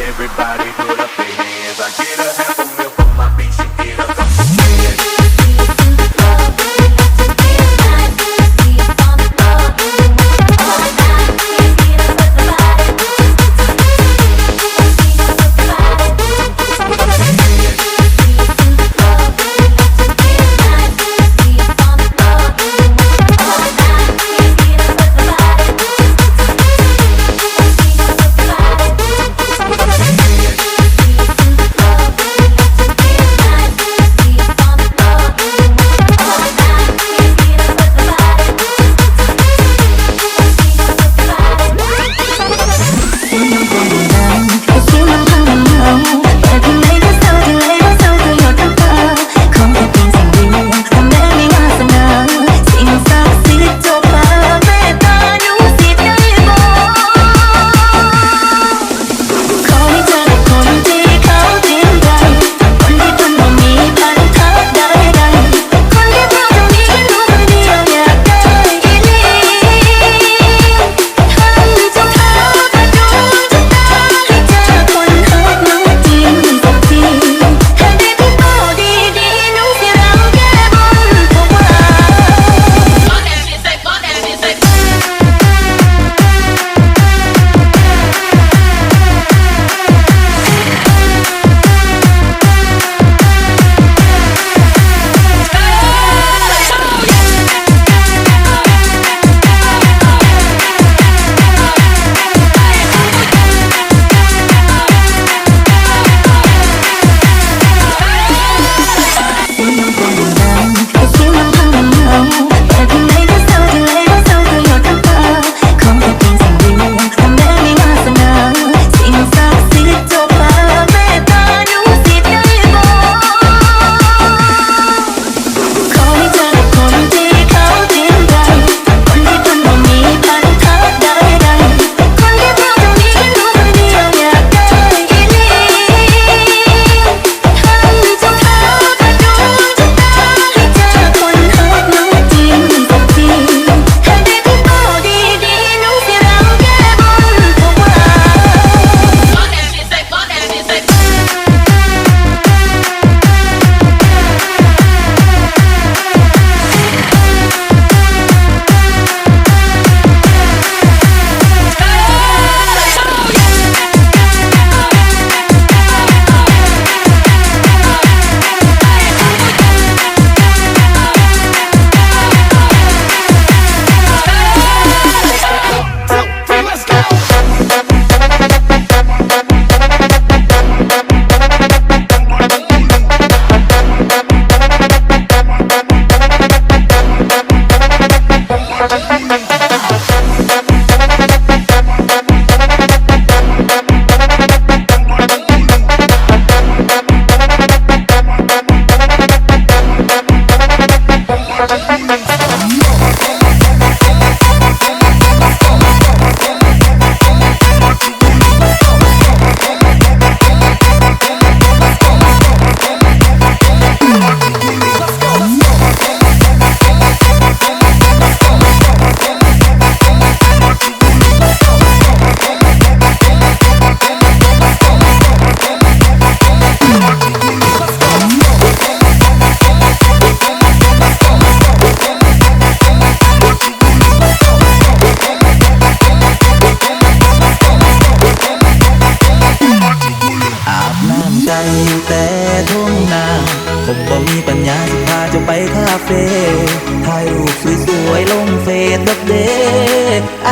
everybody put up their hands. I get a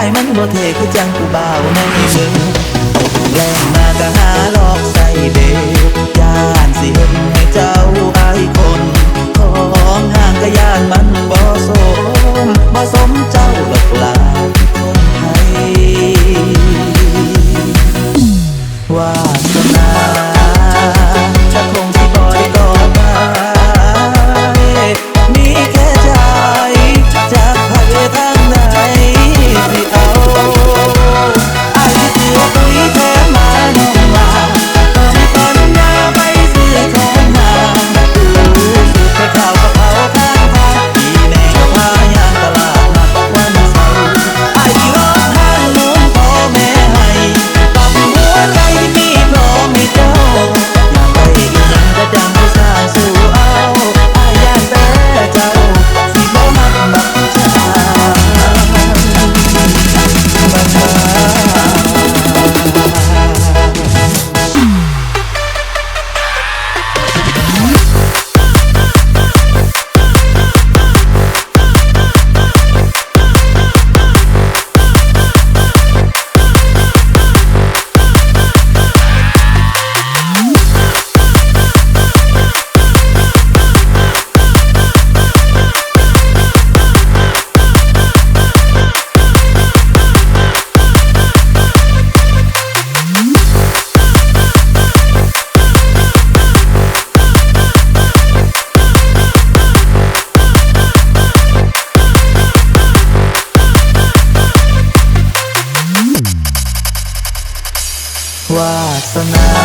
ายมันบ่เทคือจังกูเบาในเมืองเอาแรงมาก็หาหลอกใส่เด็กย่านสิเห็นให้เจ้าไอาคน ของห่างก็ย่านมันบ่สมบ่สม สนา